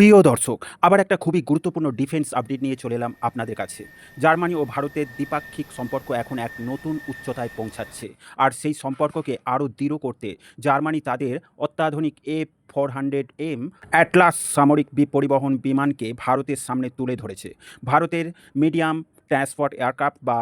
প্রিয় দর্শক, আবার একটা খুবই গুরুত্বপূর্ণ ডিফেন্স আপডেট নিয়ে চলে এলাম আপনাদের কাছে। জার্মানি ও ভারতের দ্বিপাক্ষিক সম্পর্ক এখন এক নতুন উচ্চতায় পৌঁছাচ্ছে। আর সেই সম্পর্ককে আরও দৃঢ় করতে জার্মানি তাদের অত্যাধুনিক A four hundred M Atlas সামরিক পরিবহন বিমানকে ভারতের সামনে তুলে ধরেছে। ভারতের মিডিয়াম ট্রান্সপোর্ট এয়ারক্রাফট বা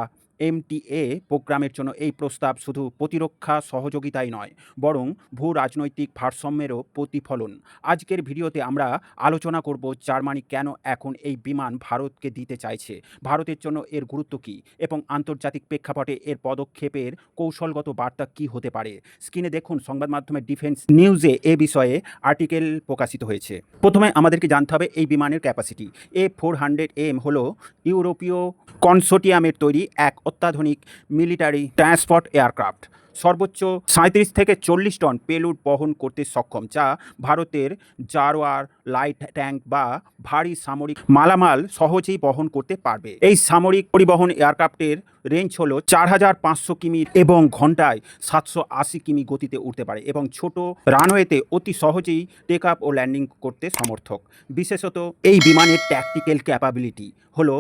এমটিএ প্রোগ্রামের জন্য এই প্রস্তাব শুধু প্রতিরক্ষা সহযোগিতাই নয়, বরং ভূ রাজনৈতিক ভারসাম্যেরও প্রতিফলন। আজকের ভিডিওতে আমরা আলোচনা করব জার্মানি কেন এখন এই বিমান ভারতকে দিতে চাইছে, ভারতের জন্য এর গুরুত্ব কী, এবং আন্তর্জাতিক প্রেক্ষাপটে এর পদক্ষেপের কৌশলগত বার্তা কী হতে পারে। স্ক্রিনে দেখুন সংবাদ মাধ্যমে ডিফেন্স নিউজে এ বিষয়ে আর্টিকেল প্রকাশিত হয়েছে। প্রথমে আমাদেরকে জানতে হবে এই বিমানের capacity. A four hundred M হলো ইউরোপীয় কনসোটিয়ামের তৈরি এক অত্যাধুনিক মিলিটারি ট্রান্সপোর্ট এয়ারক্রাফট। সর্বোচ্চ সাঁত্রিশ থেকে চল্লিশ টন পেলুড বহন করতে সক্ষম, যা ভারতের জারোয়ার লাইট ট্যাঙ্ক বা ভারী সামরিক মালামাল সহজেই বহন করতে পারবে। এই সামরিক পরিবহন এয়ারক্রাফটের রেঞ্জ হলো চার হাজার পাঁচশো কিমি এবং ঘন্টায় সাতশো আশি কিমি গতিতে উঠতে পারে এবং ছোট রানওয়েতে অতি সহজেই টেক আপ ও ল্যান্ডিং করতে সমর্থক। বিশেষত এই বিমানের ট্যাকটিক্যাল ক্যাপাবিলিটি হলো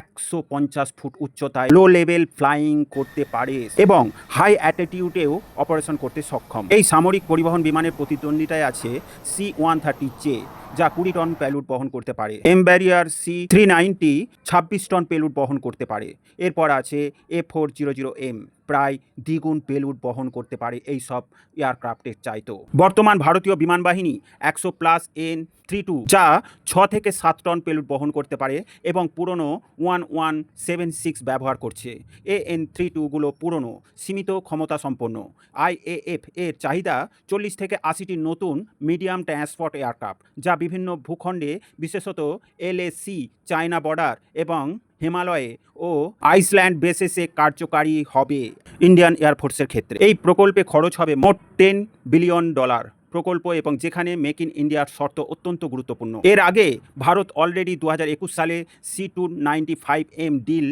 একশো পঞ্চাশ ফুট উচ্চতায় লো লেভেল ফ্লাইং করতে পারে এবং হাই অ্যাটিটিউডেও অপারেশন করতে সক্ষম। এই সামরিক পরিবহন বিমানের প্রতিদ্বন্দ্বিতায় আছে সি ওয়ান থার্টি জে যা কুড়ি টন প্যালুট বহন করতে পারে। Embraer C three ninety ছাব্বিশ টন প্যালুট বহন করতে পারে। এরপর আছে A four zero zero M প্রায় দ্বিগুণ পেলুড বহন করতে পারে এই সব এয়ারক্রাফটের চাইতো বর্তমান ভারতীয় বিমান বাহিনী একশো প্লাস এন থ্রি টু যা ছ থেকে সাত টন পেলুড বহন করতে পারে এবং পুরনো ওয়ান ওয়ান সেভেন সিক্স ব্যবহার করছে। এ এন থ্রি টুগুলো পুরনো, সীমিত ক্ষমতা সম্পন্ন। আইএএফ এর চাহিদা চল্লিশ থেকে আশিটি নতুন মিডিয়াম ট্রান্সপোর্ট এয়ারক্রাফট, যা বিভিন্ন ভূখণ্ডে, বিশেষত এলএসি চায়না বর্ডার এবং হিমালয়ে ও আইসল্যান্ড বেসেসে কার্যকারী হবে ইন্ডিয়ান এয়ারফোর্সের ক্ষেত্রে। এই প্রকল্পে খরচ হবে মোট টেন বিলিয়ন ডলার প্রকল্প এবং যেখানে মেক ইন ইন্ডিয়ার শর্ত অত্যন্ত গুরুত্বপূর্ণ। এর আগে ভারত অলরেডি দু হাজার একুশ সালে C two ninety five M deal,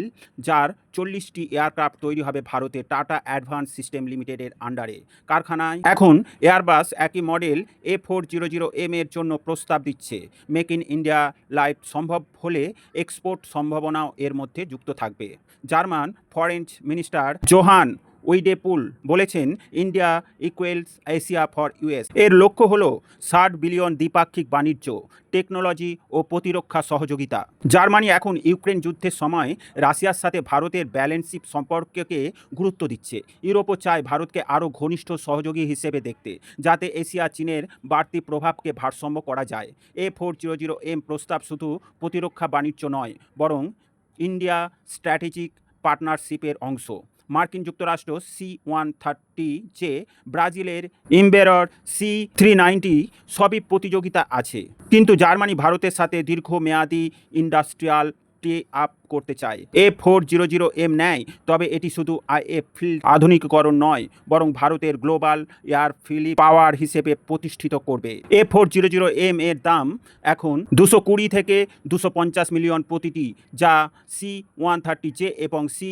যার চল্লিশটি এয়ারক্রাফট তৈরি হবে ভারতে টাটা অ্যাডভান্স সিস্টেম লিমিটেডের আন্ডারে। কারখানায় এখন এয়ারবাস একই model A four zero zero M এর জন্য প্রস্তাব দিচ্ছে। মেক ইন ইন্ডিয়া লাইট সম্ভব হলে এক্সপোর্ট সম্ভাবনাও এর মধ্যে যুক্ত থাকবে। German foreign minister Johann Wadephul বলেছেন, India equals Asia for US এর লক্ষ্য হল ষাট বিলিয়ন দ্বিপাক্ষিক বাণিজ্য, টেকনোলজি ও প্রতিরক্ষা সহযোগিতা। জার্মানি এখন ইউক্রেন যুদ্ধের সময় রাশিয়ার সাথে ভারতের ব্যালেন্সশিপ সম্পর্ককে গুরুত্ব দিচ্ছে। ইউরোপও চায় ভারতকে আরও ঘনিষ্ঠ সহযোগী হিসেবে দেখতে, যাতে এশিয়া চীনের বাড়তি প্রভাবকে ভারসাম্য করা যায়। A four zero zero M প্রস্তাব শুধু প্রতিরক্ষা বাণিজ্য নয়, বরং ইন্ডিয়া স্ট্র্যাটেজিক পার্টনারশিপের অংশ। মার্কিন যুক্তরাষ্ট্র সি ওয়ান থার্টি যে ব্রাজিলের ইম্বেরর সি থ্রি নাইনটি সবই প্রতিযোগিতা আছে। কিন্তু জার্মানি ভারতের সাথে দীর্ঘমেয়াদী ইন্ডাস্ট্রিয়াল টে আপ করতে চায়। A four zero zero M নেয়, তবে এটি শুধু আইএফ ফিল্ড আধুনিকীকরণ নয়, বরং ভারতের গ্লোবাল এয়ার ফিলি পাওয়ার হিসেবে প্রতিষ্ঠিত করবে। A four zero zero M এর দাম এখন দুশো কুড়ি থেকে দুশো পঞ্চাশ মিলিয়ন প্রতিটি, যা সি ওয়ান থার্টি জে এবং সি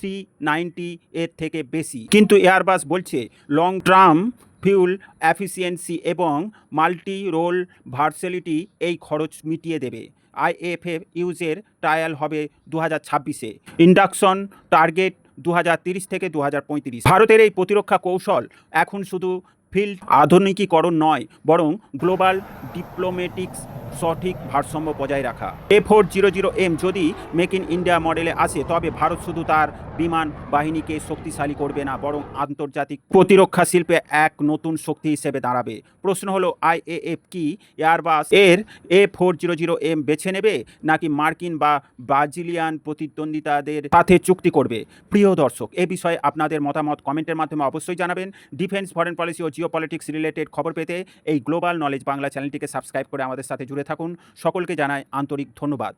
থ্রি নাইনটি এর থেকে বেশি। কিন্তু এয়ারবাস বলছে লং টার্ম ফিউল এফিসিয়েন্সি এবং মাল্টি রোল ভার্সেলিটি এই খরচ মিটিয়ে দেবে। আইএফএফ ইউজের ট্রায়াল হবে দু হাজার ছাব্বিশে ইন্ডাকশন টার্গেট দু থেকে দু হাজার পঁয়ত্রিশ। ভারতের এই প্রতিরক্ষা কৌশল এখন শুধু ফিল্ড আধুনিকীকরণ নয়, বরং গ্লোবাল ডিপ্লোমেটিক্স সঠিক ভারসাম্য বজায় রাখা। A four zero zero M যদি মেক ইন ইন্ডিয়া মডেলে আসে, তবে ভারত শুধু তার বিমান বাহিনীকে শক্তিশালী করবে না, বরং আন্তর্জাতিক প্রতিরক্ষা শিল্পে এক নতুন শক্তি হিসেবে দাঁড়াবে। প্রশ্ন হলো আইএএফ কি এয়ারবাস এর A four zero zero M বেছে নেবে, নাকি মার্কিন বা ব্রাজিলিয়ান প্রতিদ্বন্দ্বিতাদের সাথে চুক্তি করবে? প্রিয় দর্শক, এ বিষয়ে আপনাদের মতামত কমেন্টের মাধ্যমে অবশ্যই জানাবেন। ডিফেন্স ফরেন পলিসি ও জিও পলিটিক্স রিলেটেড খবর পেতে এই গ্লোবাল নলেজ বাংলা চ্যানেলটিকে সাবস্ক্রাইব করে আমাদের সাথে জুড়ে থাকুন। সকলকে জানায় আন্তরিক ধন্যবাদ।